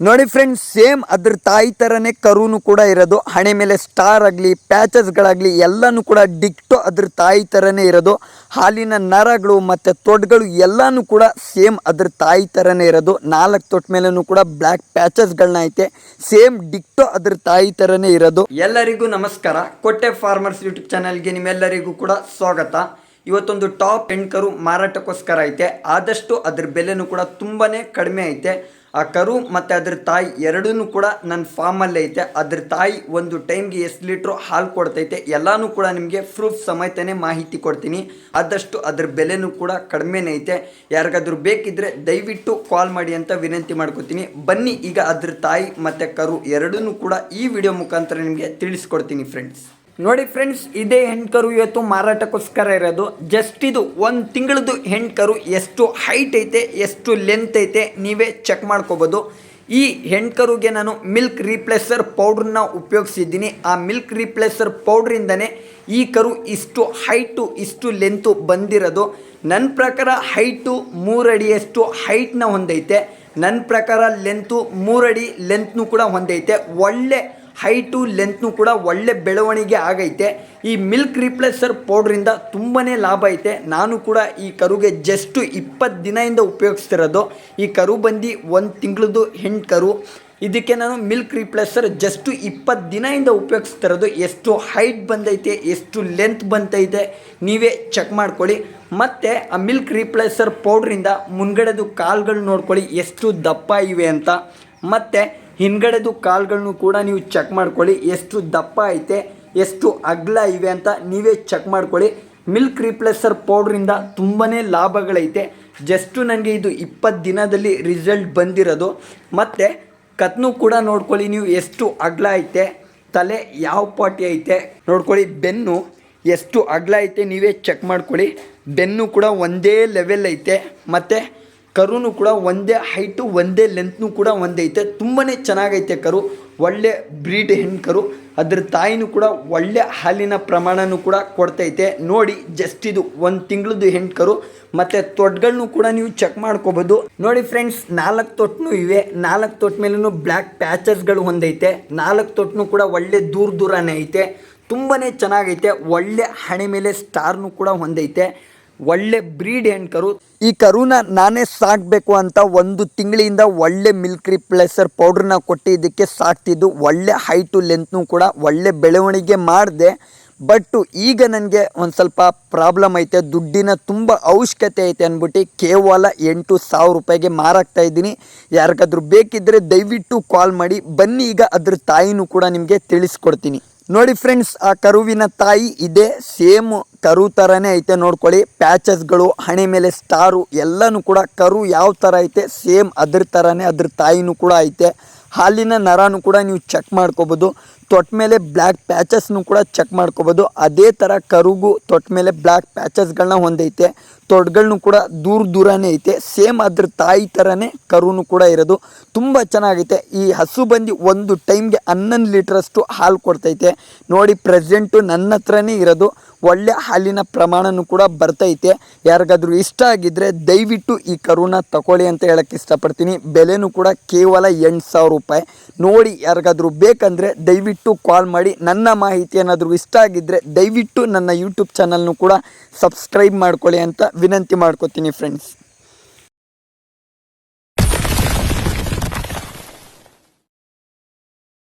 ನೋಡಿ friends same ಅದ್ರ ತಾಯಿ ಥರನೇ ಕರುನು ಕೂಡ ಇರೋದು, ಹಣೆ ಮೇಲೆ ಸ್ಟಾರ್ ಆಗಲಿ ಪ್ಯಾಚಸ್ಗಳಾಗಲಿ ಎಲ್ಲನೂ ಕೂಡ ಡಿಕ್ಟೋ ಅದ್ರ ತಾಯಿ ಥರನೇ ಇರೋದು, ಹಾಲಿನ ನರಗಳು ಮತ್ತು ತೊಡ್ಗಳು ಎಲ್ಲನೂ ಕೂಡ ಸೇಮ್ ಅದ್ರ ತಾಯಿ ಥರನೇ ಇರೋದು, ನಾಲ್ಕು ತೊಟ್ ಮೇಲೂ ಕೂಡ ಬ್ಲ್ಯಾಕ್ ಪ್ಯಾಚಸ್ಗಳನ್ನ ಐತೆ ಸೇಮ್ ಡಿಕ್ಟೋ ಅದ್ರ ತಾಯಿ ಥರನೇ ಇರೋದು. ಎಲ್ಲರಿಗೂ ನಮಸ್ಕಾರ, ಕೊಟ್ಟೆ ಫಾರ್ಮರ್ಸ್ ಯೂಟ್ಯೂಬ್ ಚಾನಲ್ಗೆ ನಿಮ್ಮೆಲ್ಲರಿಗೂ ಕೂಡ ಸ್ವಾಗತ. ಇವತ್ತೊಂದು ಟಾಪ್ ಹೆಣ್ಕರು ಮಾರಾಟಕ್ಕೋಸ್ಕರ ಐತೆ, ಆದಷ್ಟು ಅದ್ರ ಬೆಲೆನೂ ಕೂಡ ತುಂಬಾ ಕಡಿಮೆ ಐತೆ. ಆ ಕರು ಮತ್ತು ಅದ್ರ ತಾಯಿ ಎರಡೂ ಕೂಡ ನನ್ನ ಫಾರ್ಮಲ್ಲಿ ಐತೆ. ಅದ್ರ ತಾಯಿ ಒಂದು ಟೈಮ್ಗೆ ಎಷ್ಟು ಲೀಟ್ರು ಹಾಲು ಕೊಡ್ತೈತೆ ಎಲ್ಲನೂ ಕೂಡ ನಿಮಗೆ ಪ್ರೂಫ್ ಸಮೇತನೇ ಮಾಹಿತಿ ಕೊಡ್ತೀನಿ. ಆದಷ್ಟು ಅದ್ರ ಬೆಲೆನೂ ಕೂಡ ಕಡಿಮೆನೇ ಐತೆ. ಯಾರಿಗಾದ್ರೂ ಬೇಕಿದ್ರೆ ದಯವಿಟ್ಟು ಕಾಲ್ ಮಾಡಿ ಅಂತ ವಿನಂತಿ ಮಾಡ್ಕೊತೀನಿ. ಬನ್ನಿ ಈಗ ಅದ್ರ ತಾಯಿ ಮತ್ತು ಕರು ಎರಡೂ ಕೂಡ ಈ ವಿಡಿಯೋ ಮುಖಾಂತರ ನಿಮಗೆ ತಿಳಿಸ್ಕೊಡ್ತೀನಿ ಫ್ರೆಂಡ್ಸ್ ನೋಡಿ ಫ್ರೆಂಡ್ಸ್ ಇದೇ ಹೆಣ್ಕರು ಇವತ್ತು ಮಾರಾಟಕ್ಕೋಸ್ಕರ ಇರೋದು. ಜಸ್ಟ್ ಇದು ಒಂದು ತಿಂಗಳದ್ದು ಹೆಣ್ಕರು ಎಷ್ಟು ಹೈಟ್ ಐತೆ, ಎಷ್ಟು ಲೆಂತ್ ಐತೆ, ನೀವೇ ಚೆಕ್ ಮಾಡ್ಕೋಬೋದು. ಈ ಹೆಣ್ಕರುಗೆ ನಾನು ಮಿಲ್ಕ್ ರೀಪ್ಲೇಸರ್ ಪೌಡ್ರನ್ನ ಉಪಯೋಗಿಸಿದ್ದೀನಿ. ಆ ಮಿಲ್ಕ್ ರೀಪ್ಲೇಸರ್ ಪೌಡ್ರಿಂದನೇ ಈ ಕರು ಇಷ್ಟು ಹೈಟು ಇಷ್ಟು ಲೆಂತು ಬಂದಿರೋದು. ನನ್ನ ಪ್ರಕಾರ ಹೈಟು ಮೂರಡಿಯಷ್ಟು ಹೈಟ್ನ ಹೊಂದೈತೆ. ನನ್ನ ಪ್ರಕಾರ ಲೆಂತು ಮೂರಡಿ ಲೆಂತ್ನು ಕೂಡ ಹೊಂದೈತೆ. ಒಳ್ಳೆ ಹೈಟು ಲೆಂತ್ನು ಕೂಡ ಒಳ್ಳೆ ಬೆಳವಣಿಗೆ ಆಗೈತೆ. ಈ ಮಿಲ್ಕ್ ರಿಪ್ಲೇಸರ್ ಪೌಡ್ರಿಂದ ತುಂಬಾ ಲಾಭ ಐತೆ. ನಾನು ಕೂಡ ಈ ಕರುಗೆ ಜಸ್ಟು ಇಪ್ಪತ್ತು ದಿನದಿಂದ ಉಪಯೋಗಿಸ್ತಿರೋದು. ಈ ಕರು ಬಂದು ಒಂದು ತಿಂಗಳದ್ದು ಹೆಣ್ಣು ಕರು. ಇದಕ್ಕೆ ನಾನು ಮಿಲ್ಕ್ ರಿಪ್ಲೇಸರ್ ಜಸ್ಟು ಇಪ್ಪತ್ತು ದಿನದಿಂದ ಉಪಯೋಗಿಸ್ತಿರೋದು. ಎಷ್ಟು ಹೈಟ್ ಬಂದೈತೆ, ಎಷ್ಟು ಲೆಂತ್ ಬಂತೈತೆ, ನೀವೇ ಚೆಕ್ ಮಾಡ್ಕೊಳ್ಳಿ. ಮತ್ತು ಆ ಮಿಲ್ಕ್ ರಿಪ್ಲೇಸರ್ ಪೌಡ್ರಿಂದ ಮುನ್ಗಡೆದು ಕಾಲುಗಳು ನೋಡ್ಕೊಳ್ಳಿ, ಎಷ್ಟು ದಪ್ಪ ಇವೆ ಅಂತ. ಮತ್ತು ಹಿಂದ್ಗಡೆದು ಕಾಲುಗಳನ್ನು ಕೂಡ ನೀವು ಚೆಕ್ ಮಾಡ್ಕೊಳ್ಳಿ. ಎಷ್ಟು ದಪ್ಪ ಐತೆ, ಎಷ್ಟು ಅಗಲ ಇವೆ ಅಂತ ನೀವೇ ಚೆಕ್ ಮಾಡ್ಕೊಳ್ಳಿ. ಮಿಲ್ಕ್ ರಿಪ್ಲೇಸರ್ ಪೌಡ್ರಿಂದ ತುಂಬಾ ಲಾಭಗಳೈತೆ. ಜಸ್ಟು ನನಗೆ ಇದು ಇಪ್ಪತ್ತು ದಿನದಲ್ಲಿ ರಿಸಲ್ಟ್ ಬಂದಿರೋದು. ಮತ್ತು ಕತ್ನು ಕೂಡ ನೋಡ್ಕೊಳ್ಳಿ ನೀವು ಎಷ್ಟು ಅಗಲ ಐತೆ, ತಲೆ ಯಾವ ಪಾಟಿ ಐತೆ. ನೋಡ್ಕೊಳ್ಳಿ, ಬೆನ್ನು ಎಷ್ಟು ಅಗಲ ಐತೆ, ನೀವೇ ಚೆಕ್ ಮಾಡ್ಕೊಳ್ಳಿ. ಬೆನ್ನು ಕೂಡ ಒಂದೇ ಲೆವೆಲ್ ಐತೆ. ಮತ್ತು ಕರುನು ಕೂಡ ಒಂದೇ ಹೈಟು ಒಂದೇ ಲೆಂತ್ನೂ ಕೂಡ ಒಂದೇ ಐತೆ. ತುಂಬಾ ಚೆನ್ನಾಗೈತೆ ಕರು. ಒಳ್ಳೆ ಬ್ರೀಡ್ ಹೆಣ್ಣು ಕರು. ಅದ್ರ ತಾಯಿನೂ ಕೂಡ ಒಳ್ಳೆ ಹಾಲಿನ ಪ್ರಮಾಣನೂ ಕೂಡ ಕೊಡ್ತೈತೆ. ನೋಡಿ ಜಸ್ಟ್ ಇದು ಒಂದು ತಿಂಗಳದ್ದು ಹೆಣ್ಣು ಕರು. ಮತ್ತು ತೊಟ್ಗಳನ್ನೂ ಕೂಡ ನೀವು ಚೆಕ್ ಮಾಡ್ಕೋಬೋದು. ನೋಡಿ ಫ್ರೆಂಡ್ಸ್ ನಾಲ್ಕು ತೊಟ್ನು ಇವೆ. ನಾಲ್ಕು ತೊಟ್ಟ ಮೇಲೂ ಬ್ಲ್ಯಾಕ್ ಪ್ಯಾಚಸ್ಗಳು ಹೊಂದೈತೆ. ನಾಲ್ಕು ತೊಟ್ನು ಕೂಡ ಒಳ್ಳೆ ದೂರ ದೂರನೇ ಐತೆ. ತುಂಬಾ ಚೆನ್ನಾಗೈತೆ. ಒಳ್ಳೆ ಹಣೆ ಮೇಲೆ ಸ್ಟಾರ್ನು ಕೂಡ ಹೊಂದೈತೆ. ಒಳ್ಳೆ ಬ್ರೀಡ್ ಹೆಣ್ಕರು. ಈ ಕರುನ ನಾನೇ ಸಾಕಬೇಕು ಅಂತ ಒಂದು ತಿಂಗಳಿಂದ ಒಳ್ಳೆ ಮಿಲ್ಕ್ ರಿಪ್ಲೇಸರ್ ಪೌಡ್ರನ್ನ ಕೊಟ್ಟಿದ್ದಕ್ಕೆ ಸಾಕ್ತಿದ್ದು. ಒಳ್ಳೆ ಹೈಟು ಲೆಂತ್ನು ಕೂಡ ಒಳ್ಳೆ ಬೆಳವಣಿಗೆ ಮಾಡಿದೆ. ಬಟ್ ಈಗ ನನಗೆ ಒಂದು ಸ್ವಲ್ಪ ಪ್ರಾಬ್ಲಮ್ ಐತೆ. ದುಡ್ಡಿನ ತುಂಬ ಅವಶ್ಯಕತೆ ಐತೆ ಅಂದ್ಬಿಟ್ಟು ಕೇವಲ ಎಂಟು ಸಾವಿರ ರೂಪಾಯಿಗೆ ಮಾರಾಗ್ತಾ ಇದ್ದೀನಿ. ಯಾರಿಗಾದ್ರೂ ಬೇಕಿದ್ದರೆ ದಯವಿಟ್ಟು ಕಾಲ್ ಮಾಡಿ. ಬನ್ನಿ ಈಗ ಅದ್ರ ತಾಯಿನೂ ಕೂಡ ನಿಮಗೆ ತಿಳಿಸ್ಕೊಡ್ತೀನಿ. ನೋಡಿ ಫ್ರೆಂಡ್ಸ್ ಆ ಕರುವಿನ ತಾಯಿ ಇದೆ. ಸೇಮ್ ಕರು ಥರನೇ ಐತೆ ನೋಡ್ಕೊಳ್ಳಿ. ಪ್ಯಾಚಸ್ಗಳು ಹಣೆ ಮೇಲೆ ಸ್ಟಾರು ಎಲ್ಲನೂ ಕೂಡ ಕರು ಯಾವ ಥರ ಐತೆ? ಸೇಮ್ ಅದ್ರ ಥರನೇ ಅದ್ರ ತಾಯಿನೂ ಕೂಡ ಐತೆ. ಹಾಲಿನ ನರನೂ ಕೂಡ ನೀವು ಚೆಕ್ ಮಾಡ್ಕೋಬೋದು. ತೊಟ್ಟ ಮೇಲೆ ಬ್ಲ್ಯಾಕ್ ಪ್ಯಾಚಸ್ನು ಕೂಡ ಚೆಕ್ ಮಾಡ್ಕೋಬೋದು. ಅದೇ ಥರ ಕರುಗು ತೊಟ್ಟ ಮೇಲೆ ಬ್ಲ್ಯಾಕ್ ಪ್ಯಾಚಸ್ಗಳನ್ನ ಹೊಂದೈತೆ. ತೊಡ್ಗಳನ್ನೂ ಕೂಡ ದೂರ ದೂರನೇ ಐತೆ. ಸೇಮ್ ಅದ್ರ ತಾಯಿ ಥರನೇ ಕರುನು ಕೂಡ ಇರೋದು. ತುಂಬ ಚೆನ್ನಾಗೈತೆ. ಈ ಹಸು ಬಂದು ಒಂದು ಟೈಮ್ಗೆ ಹನ್ನೊಂದು ಲೀಟ್ರಷ್ಟು ಹಾಲು ಕೊಡ್ತೈತೆ. ನೋಡಿ ಪ್ರೆಸೆಂಟು ನನ್ನ ಹತ್ರನೇ ಇರೋದು. ಒಳ್ಳೆ ಹಾಲಿನ ಪ್ರಮಾಣನೂ ಕೂಡ ಬರ್ತೈತೆ. ಯಾರಿಗಾದರೂ ಇಷ್ಟ ಆಗಿದ್ದರೆ ದಯವಿಟ್ಟು ಈ ಕರುನ ತಗೊಳ್ಳಿ ಅಂತ ಹೇಳಕ್ಕೆ ಇಷ್ಟಪಡ್ತೀನಿ. ಬೆಲೆನೂ ಕೂಡ ಕೇವಲ ಎಂಟು ಸಾವಿರ ರೂಪಾಯಿ. ನೋಡಿ ಯಾರಿಗಾದ್ರೂ ಬೇಕಂದರೆ ದಯವಿಟ್ಟು ಕಾಲ್ ಮಾಡಿ. ನನ್ನ ಮಾಹಿತಿ ಏನಾದರೂ ಇಷ್ಟ ಆಗಿದ್ದರೆ ದಯವಿಟ್ಟು ನನ್ನ ಯೂಟ್ಯೂಬ್ ಚಾನಲ್ನು ಕೂಡ ಸಬ್ಸ್ಕ್ರೈಬ್ ಮಾಡ್ಕೊಳ್ಳಿ ಅಂತ ವಿನಂತಿ ಮಾಡ್ಕೋತೀನಿ ಫ್ರೆಂಡ್ಸ್